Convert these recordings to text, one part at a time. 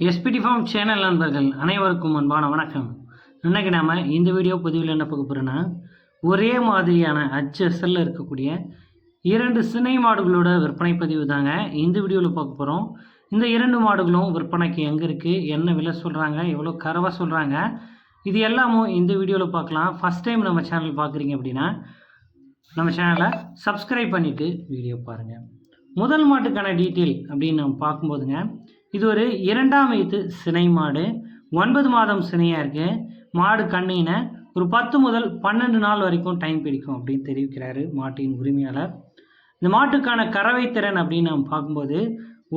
SPD form channel நண்பர்கள் அனைவருக்கும் அன்பான வணக்கம். இன்னைக்கு நாம் இந்த வீடியோ பதிவில் என்ன பார்க்க போகிறோன்னா ஒரே மாதிரியான அச்சஸில் இருக்கக்கூடிய இரண்டு சினை மாடுகளோட விற்பனை பதிவு தாங்க இந்த வீடியோவில் பார்க்க போகிறோம் இந்த இரண்டு மாடுகளும் விற்பனைக்கு எங்கே இருக்குது என்ன விலை சொல்கிறாங்க எவ்வளோ கறவை சொல்கிறாங்க இது எல்லாமும் இந்த வீடியோவில் பார்க்கலாம். ஃபஸ்ட் டைம் நம்ம சேனல் பார்க்குறீங்க அப்படின்னா நம்ம சேனலை சப்ஸ்கிரைப் பண்ணிவிட்டு வீடியோ பாருங்கள் முதல் மாட்டுக்கான டீட்டெயில் அப்படின்னு நம்ம பார்க்கும்போதுங்க இது ஒரு இரண்டாம் வயது சினை மாடு. ஒன்பது மாதம் சினையாக இருக்குது மாடு கண்ணின ஒரு பத்து முதல் பன்னெண்டு நாள் வரைக்கும் டைம் பிடிக்கும் அப்படின்னு தெரிவிக்கிறாரு மாட்டின் உரிமையாளர். இந்த மாட்டுக்கான கறவை திறன் அப்படின்னு நம்ம பார்க்கும்போது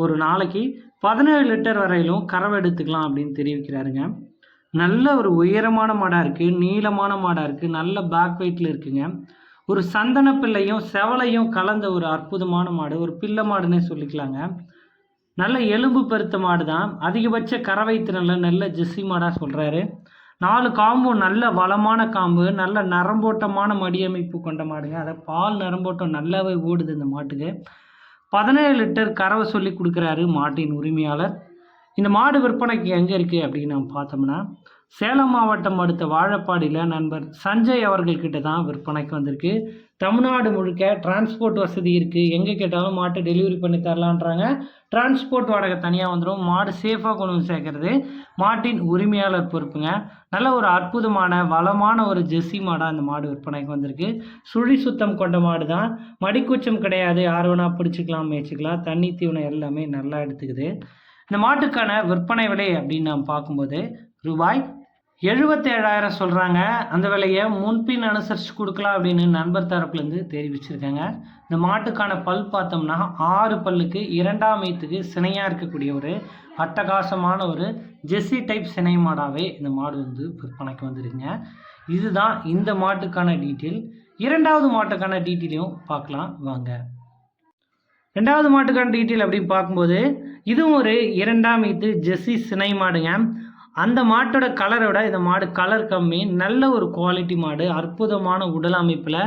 ஒரு நாளைக்கு பதினேழு லிட்டர் வரையிலும் கறவை எடுத்துக்கலாம் அப்படின்னு தெரிவிக்கிறாருங்க. நல்ல ஒரு உயரமான மாடாக இருக்குது நீளமான மாடாக இருக்குது நல்ல பேக் வெயிட்டில் இருக்குங்க. ஒரு சந்தன பிள்ளையும் செவலையும் கலந்த ஒரு அற்புதமான மாடு ஒரு பிள்ளை மாடுன்னே சொல்லிக்கலாங்க. நல்ல எலும்பு பெருத்த மாடு தான். அதிகபட்ச கறவை திறனில் நல்ல ஜெஸ்ஸி மாடாக சொல்கிறாரு நாலு காம்பும் நல்ல வளமான காம்பு நல்ல நரம்போட்டமான மடியமைப்பு கொண்ட மாடுங்க. அதை பால் நரம்போட்டம் நல்லாவே ஓடுது இந்த மாட்டுக்கு. பதினேழு லிட்டர் கறவை சொல்லி கொடுக்குறாரு மாட்டின் உரிமையாளர். இந்த மாடு விற்பனைக்கு எங்கே இருக்குது அப்படின்னு நம்ம பார்த்தோம்னா சேலம் மாவட்டம் அடுத்த வாழப்பாடியில் நண்பர் சஞ்சய் அவர்கள்கிட்ட தான் விற்பனைக்கு வந்திருக்கு. தமிழ்நாடு முழுக்க டிரான்ஸ்போர்ட் வசதி இருக்குது எங்கே கேட்டாலும் மாட்டை டெலிவரி பண்ணி தரலான்றாங்க. டிரான்ஸ்போர்ட் வாடகை தனியாக வந்துடும் மாடு சேஃபாக கொண்டு வந்து சேர்க்கறது மாட்டின் உரிமையாளர் பொறுப்புங்க. நல்ல ஒரு அற்புதமான வளமான ஒரு ஜெர்சி மாடாக அந்த மாடு விற்பனைக்கு வந்திருக்கு. சுழி சுத்தம் கொண்ட மாடு தான். மடிக்கூச்சம் கிடையாது. யார் வேணால் பிடிச்சிக்கலாம் மேய்ச்சிக்கலாம். தண்ணி தீவனம் எல்லாமே நல்லா எடுத்துக்குது. இந்த மாட்டுக்கான விற்பனை விலை அப்படின்னு நாம் பார்க்கும்போது ரூபாய் எழுபத்தேழாயிரம் சொல்கிறாங்க அந்த விலையை முன்பின் அனுசரித்து கொடுக்கலாம் அப்படின்னு நண்பர் தரப்புலேருந்து தெரிவிச்சிருக்காங்க. இந்த மாட்டுக்கான பல் பார்த்தோம்னா ஆறு பல்லுக்கு இரண்டாம் ஈத்துக்கு சினையாக இருக்கக்கூடிய ஒரு அட்டகாசமான ஒரு ஜெஸ்ஸி டைப் சினை மாடாகவே இந்த மாடு வந்து விற்பனைக்கு வந்துருங்க இதுதான் இந்த மாட்டுக்கான டீட்டெயில். இரண்டாவது மாட்டுக்கான டீட்டெயிலையும் பார்க்கலாம். வாங்க. ரெண்டாவது மாட்டுக்கான டீட்டெயில் அப்படின்னு பார்க்கும்போது இதுவும் ஒரு இரண்டாம் ஈத்து ஜெஸ்ஸி சினை மாடுங்க. அந்த மாட்டோட கலரை விட இந்த மாடு கலர் கம்மி நல்ல ஒரு குவாலிட்டி மாடு அற்புதமான உடல் அமைப்பில்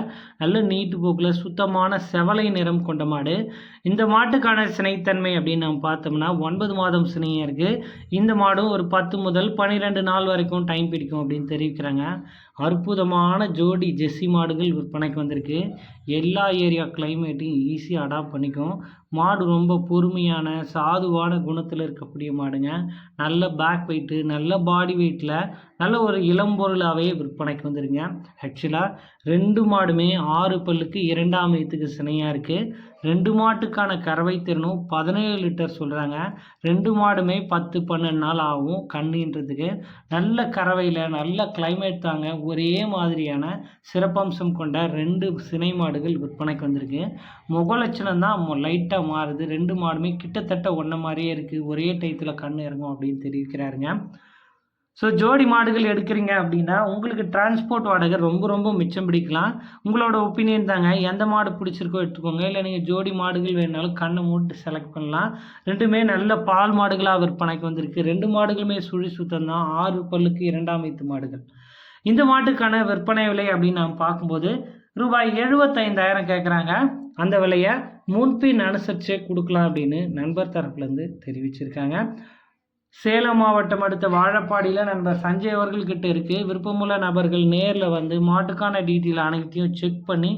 நல்ல நீட்டு போக்கில் சுத்தமான செவலை நிறம் கொண்ட மாடு. இந்த மாட்டுக்கான சினைத்தன்மை அப்படின்னு நம்ம பார்த்தோம்னா ஒன்பது மாதம் சினையாக இருக்குது இந்த மாடும் ஒரு பத்து முதல் பன்னிரெண்டு நாள் வரைக்கும் டைம் பிடிக்கும் அப்படின்னு தெரிவிக்கிறாங்க. அற்புதமான ஜோடி ஜெஸ்ஸி மாடுகள் விற்பனைக்கு வந்திருக்கு. எல்லா ஏரியா கிளைமேட்டையும் ஈஸியாக அடாப்ட் பண்ணிக்கும். மாடு ரொம்ப பொறுமையான சாதுவான குணத்தில் இருக்கக்கூடிய மாடுங்க. நல்ல பேக் வெயிட்டு நல்ல பாடி வெயிட்டில் நல்ல ஒரு இளம்பொருளாகவே விற்பனைக்கு வந்துருங்க ஆக்சுவலாக ரெண்டு மாடுமே ஆறு பல்லுக்கு இரண்டாம் வயதுக்கு சினையாக இருக்குது ரெண்டு மாட்டுக்கான கறவை திறனும் பதினேழு லிட்டர் சொல்கிறாங்க ரெண்டு மாடுமே பத்து பன்னெண்டு நாள் ஆகும் கண்ணுன்றதுக்கு. நல்ல கறவையில் நல்ல கிளைமேட் தாங்க ஒரே மாதிரியான சிறப்பம்சம் கொண்ட ரெண்டு சினை மாடுகள் விற்பனைக்கு வந்திருக்கு. முகலட்சணம் தான் லைட்டாக மாறுது. ரெண்டு மாடுமே கிட்டத்தட்ட ஒன்றை மாதிரியே இருக்குது ஒரே டயத்தில் கண் இறங்கும் அப்படின்னு தெரிவிக்கிறாருங்க. ஸோ ஜோடி மாடுகள் எடுக்கிறீங்க அப்படின்னா உங்களுக்கு டிரான்ஸ்போர்ட் வாடகை ரொம்ப ரொம்ப மிச்சம் பிடிக்கலாம். உங்களோட ஒப்பீனியன் தாங்க. எந்த மாடு பிடிச்சிருக்கோ எடுத்துக்கோங்க. இல்லை நீங்கள் ஜோடி மாடுகள் வேணாலும் கண்ணை மூட்டு செலக்ட் பண்ணலாம். ரெண்டுமே நல்ல பால் மாடுகளாக விற்பனைக்கு வந்திருக்கு. ரெண்டு மாடுகளுமே சுழி சுத்தம் தான். ஆறு பல்லுக்கு இரண்டாம் வைத்து மாடுகள். இந்த மாட்டுக்கான விற்பனை விலை அப்படின்னு நாம் பார்க்கும்போது ரூபாய் எழுபத்தைந்தாயிரம் கேட்குறாங்க அந்த விலையை முன்பின் அனுசரித்து கொடுக்கலாம் அப்படின்னு நண்பர் தரப்புலேருந்து தெரிவிச்சிருக்காங்க. சேலம் மாவட்டம் அடுத்த வாழப்பாடியில் நண்பர் சஞ்சய் அவர்கள்கிட்ட இருக்குது விருப்பமுள்ள நபர்கள் நேரில் வந்து மாட்டுக்கான டீட்டெயில் அனைத்தையும் செக் பண்ணி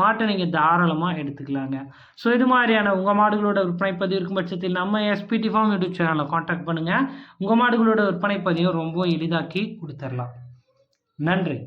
மாட்டை நீங்கள் தாராளமாக எடுத்துக்கலாங்க. ஸோ இது மாதிரியான உங்கள் மாடுகளோட விற்பனை பதிவு இருக்கும் பட்சத்தில் நம்ம எஸ்பிடி ஃபார்ம் யூடியூப் சேனலை காண்டாக்ட் பண்ணுங்கள் உங்கள் மாடுகளோட விற்பனை பதிவும் ரொம்ப எளிதாக்கி கொடுத்துர்லாம். நன்றி.